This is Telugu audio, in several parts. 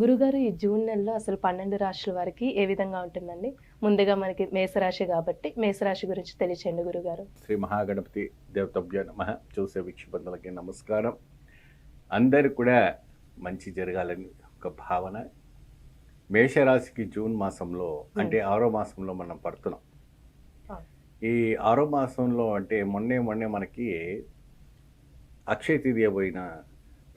గురుగారు ఈ జూన్ నెలలో అసలు పన్నెండు రాశుల వారికి ఏ విధంగా ఉంటుందండి? ముందుగా మనకి మేషరాశి కాబట్టి మేషరాశి గురించి తెలియచేయండి గురుగారు. శ్రీ మహాగణపతి దేవతభ్య నమ. చూసే వీక్షబంధులకి నమస్కారం. అందరు కూడా మంచి జరగాలని ఒక భావన. మేషరాశికి జూన్ మాసంలో అంటే ఆరో మాసంలో మనం పడుతున్నాం. ఈ ఆరో మాసంలో అంటే మొన్నే మొన్నే మనకి అక్షయ తృతీయ పోయిన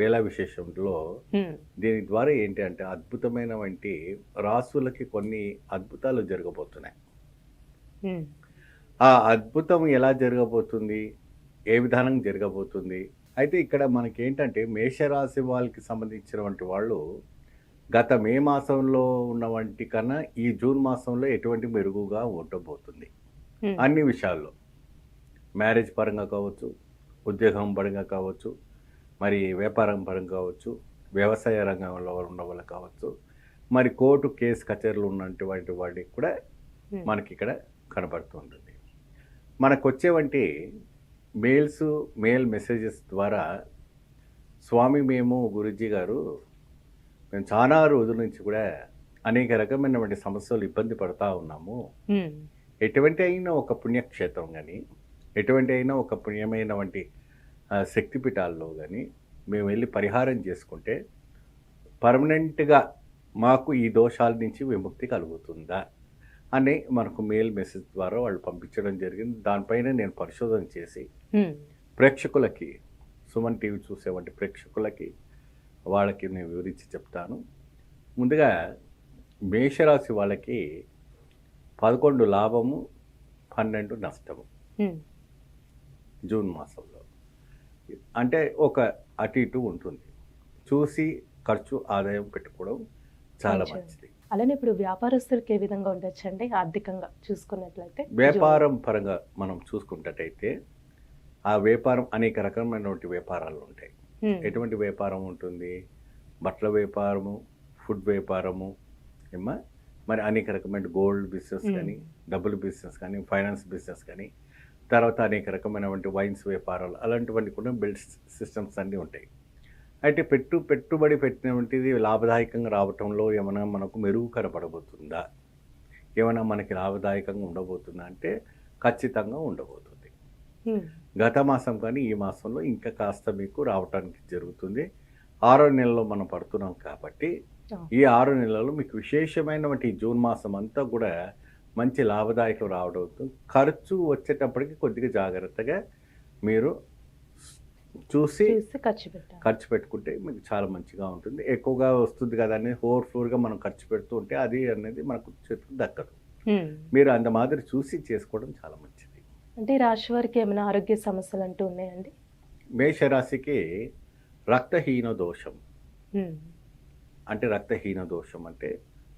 వేళ విశేషంలో దీని ద్వారా ఏంటి అంటే అద్భుతమైన వంటి రాసులకి కొన్ని అద్భుతాలు జరగబోతున్నాయి. ఆ అద్భుతం ఎలా జరగబోతుంది? ఏ విధానం జరగబోతుంది? అయితే ఇక్కడ మనకి ఏంటంటే మేషరాశి వాళ్ళకి సంబంధించినటువంటి వాళ్ళు గత మే మాసంలో ఉన్న వంటి కన్నా ఈ జూన్ మాసంలో ఎటువంటి మెరుగుగా ఉండబోతుంది. అన్ని విషయాల్లో. మ్యారేజ్ పరంగా కావచ్చు ఉద్యోగం పరంగా కావచ్చు మరి వ్యాపారం పరంగా కావచ్చు వ్యవసాయ రంగంలో ఉన్న వాళ్ళు కావచ్చు మరి కోర్టు కేసు కచేరీలు ఉన్నటువంటి వాటికి కూడా హ్మ్. మనకి ఇక్కడ కనబడుతుంటుంది మనకు వచ్చేవంటి మెయిల్స్ మెయిల్ మెసేజెస్ ద్వారా స్వామి మేము గురుజీ గారు మేము చాలా రోజుల నుంచి కూడా అనేక రకమైనటువంటి సమస్యలు ఇబ్బంది పడతా ఉన్నాము. హ్మ్, ఎటువంటి అయినా ఒక పుణ్యక్షేత్రం కానీ ఎటువంటి అయినా ఒక పుణ్యమైన వంటి శక్తిపీఠాల్లో కానీ మేము వెళ్ళి పరిహారం చేసుకుంటే పర్మనెంట్గా మాకు ఈ దోషాల నుంచి విముక్తి కలుగుతుందా అని మనకు మెయిల్ మెసేజ్ ద్వారా వాళ్ళు పంపించడం జరిగింది. దానిపైన నేను పరిశోధన చేసి ప్రేక్షకులకి సుమన్ టీవీ చూసేవంటి ప్రేక్షకులకి వాళ్ళకి నేను వివరించి చెప్తాను. ముందుగా మేషరాశి వాళ్ళకి పదకొండు లాభము పన్నెండు నష్టము. జూన్ మాసంలో. అంటే ఒక అటు ఇటు ఉంటుంది. చూసి ఖర్చు ఆదాయం పెట్టుకోవడం చాలా మంచిది. అలానే ఇప్పుడు వ్యాపారస్తులకి ఏ విధంగా ఉండొచ్చండి? ఆర్థికంగా చూసుకున్నట్లయితే? వ్యాపారం పరంగా మనం చూసుకున్నట్టయితే ఆ వ్యాపారం అనేక రకమైనటువంటి వ్యాపారాలు ఉంటాయి. ఎటువంటి వ్యాపారం ఉంటుంది? బట్టల వ్యాపారము ఫుడ్ వ్యాపారము ఏమ్మా? మరి అనేక రకమైన గోల్డ్ బిజినెస్. కానీ డబ్బులు బిజినెస్ కానీ ఫైనాన్స్ బిజినెస్ కానీ తర్వాత అనేక రకమైనటువంటి వైన్స్ వ్యాపారాలు అలాంటివన్నీ కూడా బిల్డ్ సిస్టమ్స్ అన్నీ ఉంటాయి. అయితే పెట్టు పెట్టుబడి పెట్టినటువంటిది లాభదాయకంగా రావటంలో ఏమైనా మనకు మెరుగు కనపడబోతుందా ఏమైనా మనకి లాభదాయకంగా ఉండబోతుందా అంటే ఖచ్చితంగా ఉండబోతుంది. గత మాసం కానీ ఈ మాసంలో ఇంకా కాస్త మీకు రావటానికి జరుగుతుంది. ఆరో నెలలో మనం పడుతున్నాం కాబట్టి. ఈ ఆరు నెలలు మీకు విశేషమైనటువంటి జూన్ మాసం అంతా కూడా మంచి లాభదాయకం రావడం అవుతుంది. ఖర్చు వచ్చేటప్పటికి కొద్దిగా జాగ్రత్తగా మీరు చూసి ఖర్చు ఖర్చు పెట్టుకుంటే మీకు చాలా మంచిగా ఉంటుంది. ఎక్కువగా వస్తుంది కదా అని ఓవర్ ఫ్లోర్గా మనం ఖర్చు పెడుతూ ఉంటే అది అనేది మనకు చేతికి దక్కదు. మీరు అంత మాదిరి చూసి చేసుకోవడం చాలా మంచిది. అంటే రాశి వారికి ఏమైనా ఆరోగ్య సమస్యలు అంటూ ఉన్నాయండి? మేషరాశికి రక్తహీన దోషం. అంటే రక్తహీన దోషం అంటే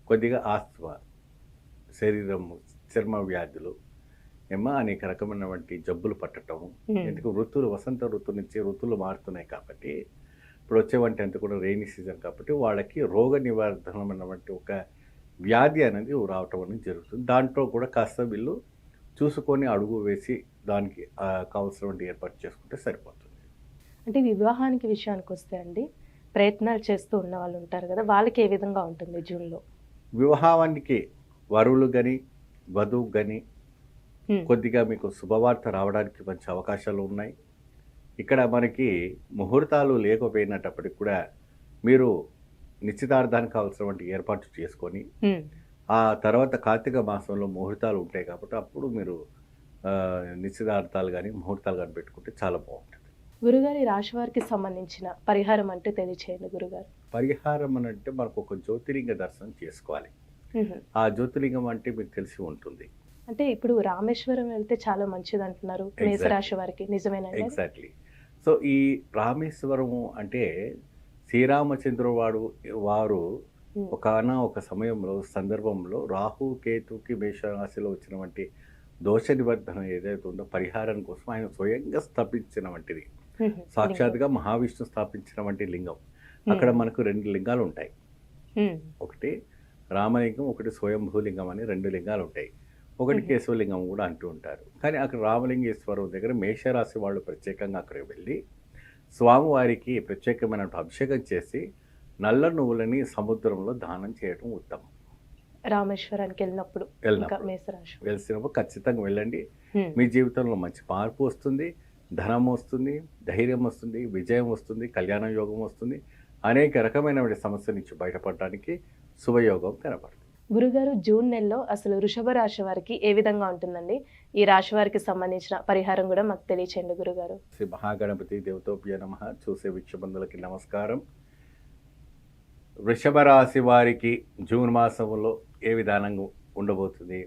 కొద్దిగా ఆస్త్మ. శరీరం చర్మ వ్యాధులు ఏమో అనేక రకమైనటువంటి జబ్బులు పట్టడం. ఎందుకు? ఋతువులు వసంత ఋతువు నుంచి ఋతువులు మారుతున్నాయి కాబట్టి ఇప్పుడు వచ్చేవంటి అంతా కూడా రెయినీ సీజన్ కాబట్టి వాళ్ళకి రోగ నివారణమైనటువంటి ఒక వ్యాధి అనేది రావటం అనేది జరుగుతుంది. దాంట్లో కూడా కాస్త వీళ్ళు చూసుకొని అడుగు వేసి దానికి కావాల్సినటువంటి ఏర్పాటు చేసుకుంటే సరిపోతుంది. అంటే వివాహానికి విషయానికి వస్తే అండి ప్రయత్నాలు చేస్తూ ఉన్న వాళ్ళు ఉంటారు కదా వాళ్ళకి ఏ విధంగా ఉంటుంది జూన్లో? వివాహానికి వరువులు కానీ వధువు కానీ కొద్దిగా మీకు శుభవార్త రావడానికి మంచి అవకాశాలు ఉన్నాయి. ఇక్కడ మనకి ముహూర్తాలు లేకపోయినప్పటికి కూడా మీరు నిశ్చితార్థానికి కావాల్సినటువంటి ఏర్పాటు చేసుకొని ఆ తర్వాత కార్తీక మాసంలో ముహూర్తాలు ఉంటాయి కాబట్టి అప్పుడు మీరు నిశ్చితార్థాలు కానీ ముహూర్తాలు కానీ పెట్టుకుంటే చాలా బాగుంటుంది. గురుగారు ఈ రాశి వారికి సంబంధించిన పరిహారం అంటే తెలియచేయండి గురుగారు. పరిహారం అని అంటే మనకు ఒక జ్యోతిలింగ దర్శనం చేసుకోవాలి. ఆ జ్యోతిలింగం అంటే మీకు తెలిసి ఉంటుంది. అంటే ఇప్పుడు రామేశ్వరం వెళ్తే చాలా మంచిది అంటున్నారు. మేషరాశి వారికి. నిజమేనండి? ఎగ్జాక్ట్లీ సో ఈ రామేశ్వరము అంటే శ్రీరామచంద్రుడు వాడు వారు ఒకన ఒక సమయంలో సందర్భంలో రాహు కేతుకి మేషరాశిలో వచ్చినటువంటి దోష నివర్ధన ఏదైతే ఉందో పరిహారం కోసం ఆయన స్వయంగా స్థాపించిన వంటిది. సాక్షాత్గా మహావిష్ణు స్థాపించిన వంటి లింగం అక్కడ మనకు రెండు లింగాలు ఉంటాయి. ఒకటి రామలింగం ఒకటి స్వయంభూలింగం అని రెండు లింగాలు ఉంటాయి ఒకటి. కేశవలింగం కూడా అంటూ ఉంటారు. కానీ అక్కడ రామలింగేశ్వరం దగ్గర మేషరాశి వాళ్ళు ప్రత్యేకంగా అక్కడికి వెళ్ళి స్వామివారికి ప్రత్యేకమైన అభిషేకం చేసి నల్ల నువ్వులని సముద్రంలో దానం చేయడం ఉత్తమం. రామేశ్వరానికి వెళ్ళినప్పుడు వెళ్ళినప్పుడు. ఖచ్చితంగా వెళ్ళండి. మీ జీవితంలో మంచి మార్పు వస్తుంది ధనం వస్తుంది ధైర్యం వస్తుంది విజయం వస్తుంది కళ్యాణ యోగం వస్తుంది. అనేక రకమైన సమస్య నుంచి బయటపడడానికి శుభయోగం కనపడుతుంది గురుగారు జూన్ నెలలో అసలు వృషభ రాశి వారికి ఏ విధంగా ఉంటుందండి? ఈ రాశి వారికి సంబంధించిన పరిహారం కూడా మాకు తెలియచేయండి గురుగారు. శ్రీ మహాగణపతి దేవతోప్య నమ. చూసే వీక్షబంధులకి నమస్కారం. వృషభ రాశి వారికి జూన్ మాసంలో ఏ విధానంగా ఉండబోతుంది?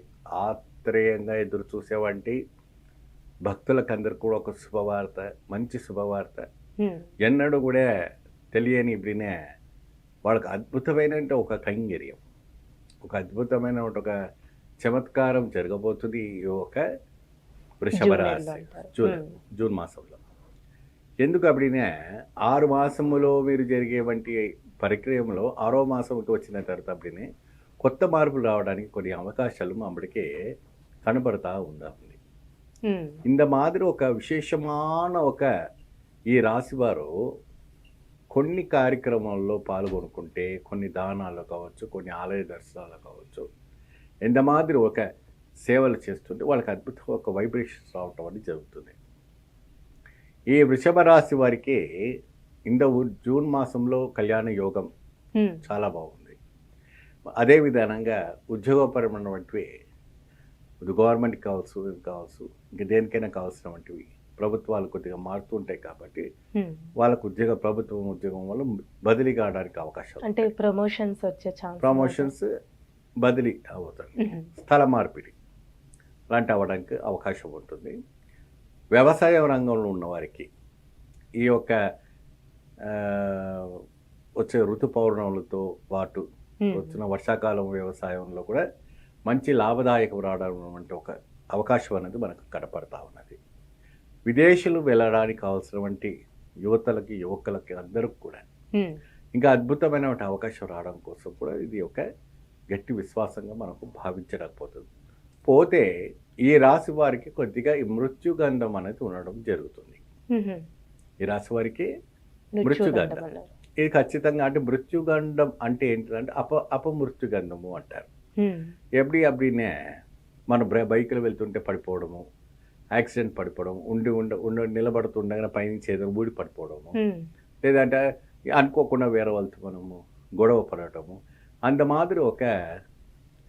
ఆత్రేయంగా ఎదురు చూసేవంటి భక్తులకు అందరికి కూడా ఒక శుభవార్త మంచి శుభవార్త. ఎన్నడూ కూడా తెలియని ఇప్పుడునే వాళ్ళకి అద్భుతమైన ఒక కైంగర్యం. ఒక అద్భుతమైన ఒక చమత్కారం జరగబోతుంది ఒక వృషభ రాశి. జూన్ జూన్ మాసంలో. ఎందుకు అప్పుడినే ఆరు మాసములో మీరు జరిగే వంటి పరిక్రయంలో ఆరో మాసంకి వచ్చిన తర్వాత అప్పుడినే కొత్త మార్పులు రావడానికి కొన్ని అవకాశాలు అప్పటికే కనబడతా ఉంది ఇంత మాదిరి ఒక విశేషమాన ఒక ఈ రాశివారు కొన్ని కార్యక్రమాల్లో పాల్గొనుకుంటే కొన్ని దానాలు కావచ్చు కొన్ని ఆలయ దర్శనాలు కావచ్చు ఎంత మాదిరి ఒక సేవలు చేస్తుంటే వాళ్ళకి అద్భుతం ఒక వైబ్రేషన్స్ రావటం అనేది జరుగుతుంది ఈ వృషభ రాశి వారికి ఇంద జూన్ మాసంలో కళ్యాణ యోగం. చాలా బాగుంది అదే విధానంగా ఉద్యోగపరమైనటువంటివి గవర్నమెంట్ కావచ్చు కావచ్చు ఇంక దేనికైనా కావాల్సినటువంటివి ప్రభుత్వాలు కొద్దిగా మారుతూ ఉంటాయి కాబట్టి. వాళ్ళకు ఉద్యోగ ప్రభుత్వం ఉద్యోగం వల్ల బదిలీ కావడానికి అవకాశం అంటే ప్రమోషన్స్ వచ్చే ఛాన్స్ ప్రమోషన్స్ బదిలీ అవుతుంది. స్థల మార్పిడి లాంటి అవ్వడానికి అవకాశం ఉంటుంది వ్యవసాయ రంగంలో ఉన్న వారికి ఈ యొక్క వచ్చే ఋతు పౌర్ణములతో పాటు. వచ్చిన వర్షాకాలం వ్యవసాయంలో కూడా మంచి లాభదాయకం రావడం వంటి ఒక అవకాశం అనేది మనకు కనపడతా ఉన్నది విదేశీయులు వెళ్ళడానికి కావాల్సినటువంటి యువతలకి యువకులకి అందరికి కూడా. ఇంకా అద్భుతమైన అవకాశం రావడం కోసం కూడా ఇది ఒక గట్టి విశ్వాసంగా మనకు భావించలేకపోతుంది పోతే ఈ రాశి వారికి కొద్దిగా ఈ మృత్యుగంధం అనేది ఉండడం జరుగుతుంది. ఈ రాశి వారికి మృత్యుగంధం. ఇది ఖచ్చితంగా అంటే మృత్యుగంధం అంటే ఏంటంటే అప అపమృత్యుగంధము అంటారు. ఎప్పుడు అప్పుడే మన బ్ర- బైకులు వెళ్తుంటే పడిపోవడము యాక్సిడెంట్ పడిపోవడం ఉండి ఉండ ఉండ నిలబడుతుండగానే పైనుంచి ఏదో ఊడి పడిపోవడము. లేదంటే అనుకోకుండా వేరే వాళ్ళతో మనము గొడవ పడటము అంత మాదిరి ఒక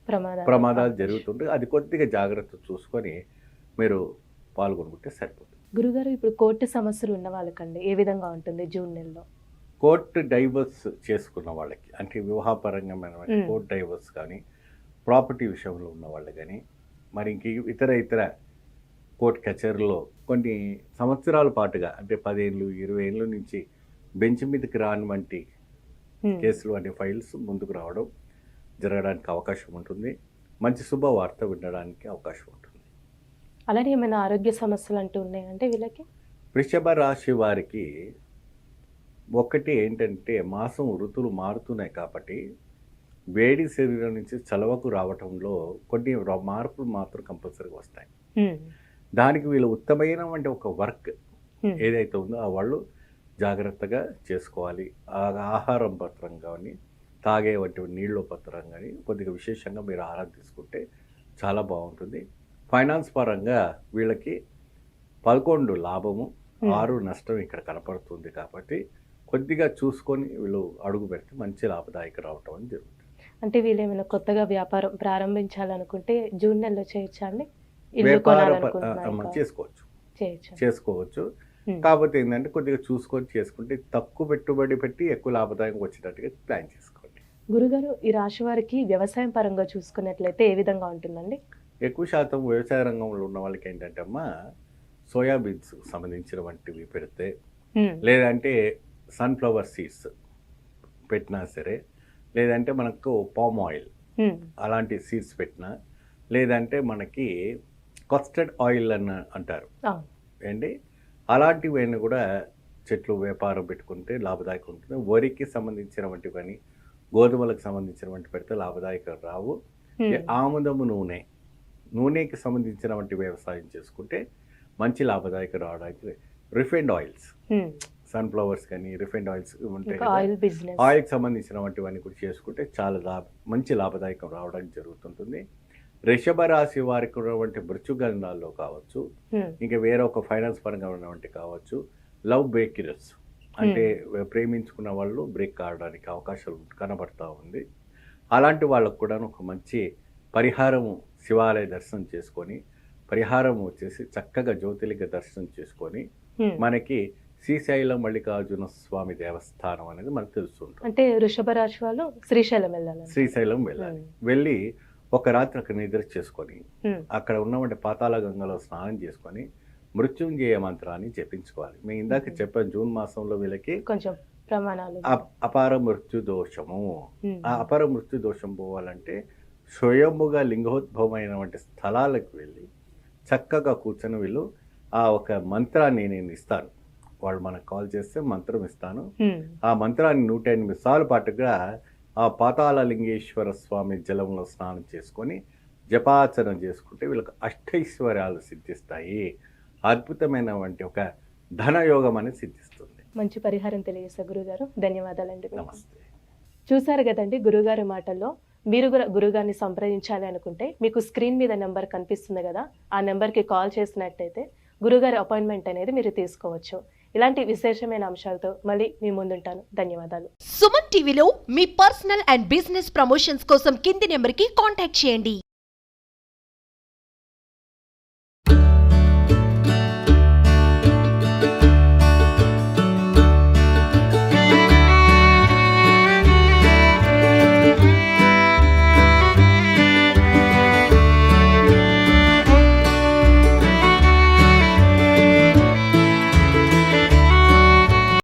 ప్రమాదాలు ప్రమాదాలు జరుగుతుంటే అది కొద్దిగా జాగ్రత్త చూసుకొని మీరు పాల్గొనుకుంటే సరిపోతుంది గురుగారు ఇప్పుడు కోర్టు సమస్యలు ఉన్న వాళ్ళకండి ఏ విధంగా ఉంటుంది జూన్ నెలలో కోర్టు డైవర్స్ చేసుకున్న వాళ్ళకి అంటే వివాహపరంగమైన మ్మ్. కోర్టు డైవర్స్ కానీ ప్రాపర్టీ విషయంలో ఉన్న వాళ్ళు కానీ మరి ఇంక ఇతర ఇతర కోర్టు కచేరీలో కొన్ని సంవత్సరాల పాటుగా అంటే పదేళ్ళు ఇరవై ఏళ్ళ నుంచి బెంచ్ మీదకి రాని వంటి. కేసులు అనే ఫైల్స్ ముందుకు రావడం జరగడానికి అవకాశం ఉంటుంది మంచి శుభవార్త వినడానికి అవకాశం ఉంటుంది అలానే ఏమైనా ఆరోగ్య సమస్యలు అంటూ ఉన్నాయంటే వీళ్ళకి వృషభ రాశి వారికి ఒకటి ఏంటంటే మాసం ఋతువులు మారుతున్నాయి కాబట్టి వేడి శరీరం నుంచి చలవకు రావటంలో కొన్ని మార్పులు మాత్రం కంపల్సరీగా వస్తాయి. దానికి వీళ్ళు ఉత్తమైనటువంటి ఒక వర్క్. ఏదైతే ఉందో ఆ వాళ్ళు జాగ్రత్తగా చేసుకోవాలి ఆహారం పత్రం కానీ తాగే వంటి నీళ్ళ పత్రం కానీ కొద్దిగా విశేషంగా మీరు ఆహారం తీసుకుంటే చాలా బాగుంటుంది ఫైనాన్స్ పరంగా వీళ్ళకి పదకొండు లాభము. ఆరు నష్టం ఇక్కడ కనపడుతుంది కాబట్టి కొద్దిగా చూసుకొని వీళ్ళు అడుగు పెడితే మంచి లాభదాయక రావటం అని జరుగుతుంది అంటే వీళ్ళు ఏమైనా కొత్తగా వ్యాపారం ప్రారంభించాలనుకుంటే జూన్ నెలలో చేయొచ్చా అండి వ్యాపార చేసుకోవచ్చు చేసుకోవచ్చు. కాకపోతే ఏంటంటే కొద్దిగా చూసుకొని చేసుకుంటే తక్కువ పెట్టుబడి పెట్టి ఎక్కువ లాభదాయకం వచ్చేటట్టుగా ప్లాన్ చేసుకోండి గురుగారు ఈ రాశి వారికి వ్యవసాయం పరంగా చూసుకున్నట్లయితే ఏ విధంగా ఉంటుందండి ఎక్కువ శాతం వ్యవసాయ రంగంలో ఉన్న వాళ్ళకి ఏంటంటే అమ్మా సోయాబీన్స్ సంబంధించిన వంటివి పెడితే. లేదంటే సన్ఫ్లవర్ సీడ్స్ పెట్టినా సరే లేదంటే మనకు పామ్ ఆయిల్. అలాంటి సీడ్స్ పెట్టినా లేదంటే మనకి కస్టర్డ్ ఆయిల్ అని అంటారు. ఏంటి? అలాంటివన్నీ కూడా చెట్లు వ్యాపారం పెట్టుకుంటే లాభదాయకం ఉంటుంది. వరికి సంబంధించినవంటి కానీ గోధుమలకు సంబంధించినవంటి పెడితే లాభదాయకం రావు. ఆముదము నూనె నూనెకి సంబంధించినవంటి వ్యవసాయం చేసుకుంటే మంచి లాభదాయకం రావడానికి రిఫైండ్ ఆయిల్స్. సన్ఫ్లవర్స్ కానీ రిఫైండ్ ఆయిల్స్ ఉంటాయి ఆయిల్కి సంబంధించినవంటివన్నీ కూడా చేసుకుంటే చాలా లాభ మంచి లాభదాయకం రావడానికి జరుగుతుంటుంది. వృషభ రాశి వారికి ఉన్నటువంటి మృత్యుగంధాల్లో కావచ్చు. ఇంకా వేరే ఒక ఫైనాన్స్ పరంగా ఉన్నవంటి కావచ్చు లవ్ బ్రేకిరస్ అంటే ప్రేమించుకున్న వాళ్ళు బ్రేక్ కావడానికి అవకాశాలు కనబడతా ఉంది. అలాంటి వాళ్ళకు కూడా ఒక మంచి పరిహారము శివాలయ దర్శనం చేసుకొని పరిహారం వచ్చేసి చక్కగా జ్యోతిలింగ దర్శనం చేసుకొని మనకి శ్రీశైలం మల్లికార్జున స్వామి దేవస్థానం అనేది మనకు తెలుస్తుంటుంది. అంటే వృషభ రాశి వాళ్ళు శ్రీశైలం వెళ్ళాలి శ్రీశైలం వెళ్ళాలి. వెళ్ళి ఒక రాత్రి అక్కడ నిద్ర చేసుకొని అక్కడ ఉన్నటువంటి పాతాళ గంగలో స్నానం చేసుకొని మృత్యుంజయ మంత్రాన్ని జపించుకోవాలి. మేము ఇందాక చెప్పాను జూన్ మాసంలో వీళ్ళకి కొంచెం ప్రమాణాలు. అపార మృత్యు దోషము. ఆ అపార మృత్యు దోషం పోవాలంటే స్వయంభుగా లింగోద్భవమైనటువంటి స్థలాలకు వెళ్ళి చక్కగా కూర్చొని వీళ్ళు ఆ ఒక మంత్రాన్ని నేను ఇస్తాను. వాళ్ళు మనకు కాల్ చేస్తే మంత్రం ఇస్తాను. ఆ మంత్రాన్ని నూట ఎనిమిది సార్లు పాటుగా ఆ పాతాళ లింగేశ్వర స్వామి జలంలో స్నానం చేసుకొని జపాచరణ చేసుకుంటే వీళ్ళకి అష్టైశ్వర్యాలు సిద్ధిస్తాయి. అద్భుతమైనటువంటి ఒక ధనయోగం అనేది సిద్ధిస్తుంది. మంచి పరిహారం తెలియజేస్తా గురుగారు. ధన్యవాదాలండి. నమస్తే. చూసారు కదండి గురుగారి మాటల్లో మీరు కూడా గురుగారిని సంప్రదించాలి అనుకుంటే మీకు స్క్రీన్ మీద నెంబర్ కనిపిస్తుంది కదా ఆ నెంబర్కి కాల్ చేసినట్టయితే గురుగారి అపాయింట్మెంట్ అనేది మీరు తీసుకోవచ్చు. ఇలాంటి విశేషమైన అంశాలతో మళ్ళీ మీ ముందుంటాను. ధన్యవాదాలు. సుమన్ టీవీలో మీ పర్సనల్ అండ్ బిజినెస్ ప్రమోషన్స్ కోసం కింది నెంబర్కి కాంటాక్ట్ చేయండి.